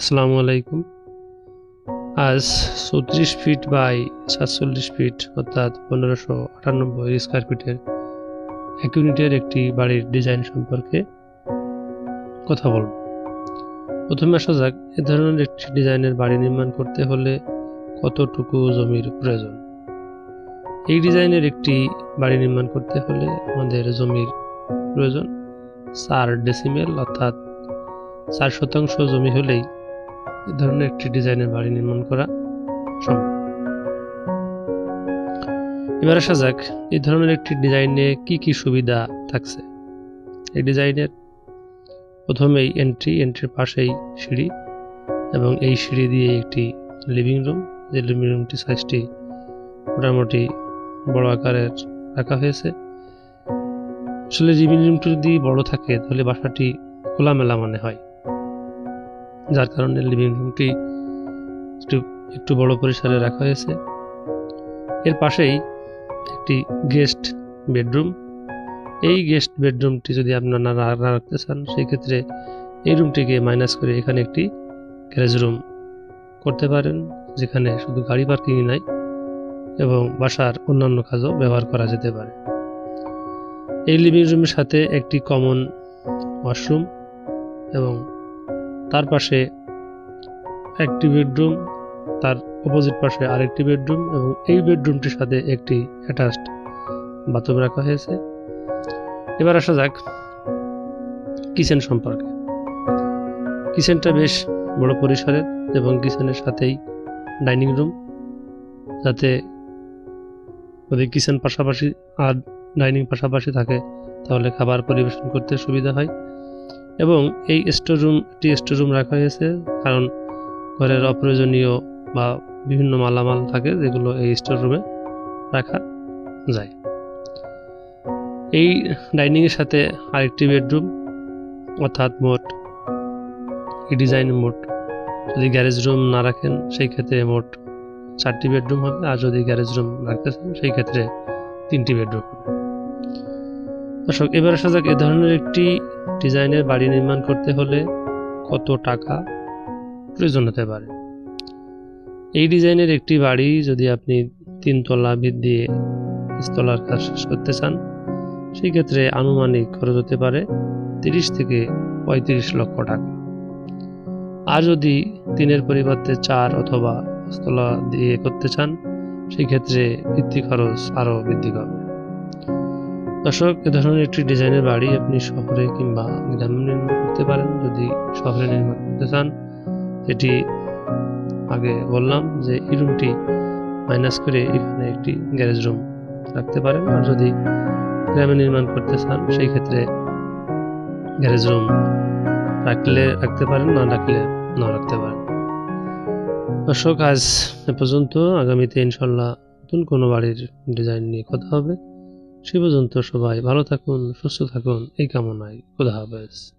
আসসালামু আলাইকুম। আজ চৌত্রিশ ফিট বাই সাতচল্লিশ ফিট, অর্থাৎ পনেরোশো আটানব্বই স্কোয়ার ফিটের এক ইউনিটের একটি বাড়ির ডিজাইন সম্পর্কে কথা বলব। প্রথমে আসা যাক, এ ধরনের একটি ডিজাইনের বাড়ি নির্মাণ করতে হলে কতটুকু জমির প্রয়োজন? এই ডিজাইনের একটি বাড়ি নির্মাণ করতে হলে আমাদের জমির প্রয়োজন চার ডেসিমেল অর্থাৎ চার শতাংশ জমি হলেই এ ধরনের একটি ডিজাইনের বাড়ি নির্মাণ করা সম্ভব। এবার আসা যাক, এই ধরনের একটি ডিজাইনে কি কি সুবিধা থাকছে? এই ডিজাইনের প্রথমেই এন্ট্রি এন্ট্রির পাশেই সিঁড়ি এবং এই সিঁড়ি দিয়ে একটি লিভিং রুম যে লিভিং রুমটি সাইজটি মোটামুটি বড় আকারের রাখা হয়েছে। আসলে লিভিং রুমটি যদি বড় থাকে, তাহলে বাসাটি খোলামেলা মনে হয়। যার কারণে লিভিং রুমটি একটু একটু বড় পরিসরে রাখা হয়েছে। এর পাশেই একটি গেস্ট বেডরুম এই গেস্ট বেডরুমটি যদি আপনারা না রাখতে চান, সেক্ষেত্রে এই রুমটিকে মাইনাস করে এখানে একটি গ্যারেজ রুম করতে পারেন, যেখানে শুধু গাড়ি পার্কিংই নাই এবং বাসার অন্যান্য কাজও ব্যবহার করা যেতে পারে। এই লিভিং রুমের সাথে একটি কমন ওয়াশরুম এবং তার পাশে একটি বেডরুম, তার অপোজিট পাশে আরেকটি বেডরুম এবং এই বেডরুমটির সাথে একটি অ্যাটাচড বাথরুম রাখা হয়েছে। এবার আসা যাক কিচেন সম্পর্কে। কিচেনটা বেশ বড় পরিসরের এবং কিচেনের সাথেই ডাইনিং রুম, যাতে যদি কিচেন পাশাপাশি আর ডাইনিং পাশাপাশি থাকে, তাহলে খাবার পরিবেশন করতে সুবিধা হয়। এবং এই স্টোর রুম একটি স্টোর রুম রাখা হয়েছে, কারণ ঘরের অপ্রয়োজনীয় বা বিভিন্ন মালামাল থাকে যেগুলো এই স্টোর রুমে রাখা যায়। এই ডাইনিংয়ের সাথে আরেকটি বেডরুম অর্থাৎ মোট এই ডিজাইন মোট যদি গ্যারেজ রুম না রাখেন, সেই ক্ষেত্রে মোট চারটি বেডরুম হবে, আর যদি গ্যারেজ রুম রাখতে চান, সেই ক্ষেত্রে তিনটি বেডরুম হবে দর্শক, এবার আসা যাক এ ধরনের একটি ডিজাইনের বাড়ি নির্মাণ করতে হলে কত টাকা প্রয়োজন হতে পারে? এই ডিজাইনের একটি বাড়ি যদি আপনি তিনতলা ভিত দিয়ে তলার কাজ শেষ করতে চান, সেই ক্ষেত্রে আনুমানিক খরচ হতে পারে তিরিশ থেকে পঁয়ত্রিশ লক্ষ টাকা। আর যদি তিনের পরিবর্তে চার অথবা পাঁচতলা দিয়ে করতে চান, সেই ক্ষেত্রে ভিত্তি খরচ আরও বৃদ্ধি পাবে। দর্শক, এ ধরনের একটি ডিজাইনের বাড়ি আপনি শহরে কিংবা গ্রামে নির্মাণ করতে পারেন। যদি শহরে নির্মাণ করতে চান এটি আগে বললাম যে এই রুমটি মাইনাস করে এখানে একটি গ্যারেজ রুম রাখতে পারেন। আর যদি গ্রামে নির্মাণ করতে চান, সেই ক্ষেত্রে গ্যারেজ রুম রাখলে, রাখতে পারেন, না রাখলে না রাখতে পারেন। দর্শক, আজ এ পর্যন্ত। আগামীতে ইনশাল্লাহ নতুন কোনো বাড়ির ডিজাইন নিয়ে কথা হবে। সে পর্যন্ত সবাই ভালো থাকুন সুস্থ থাকুন এই কামনায় খোদা হাফেজ।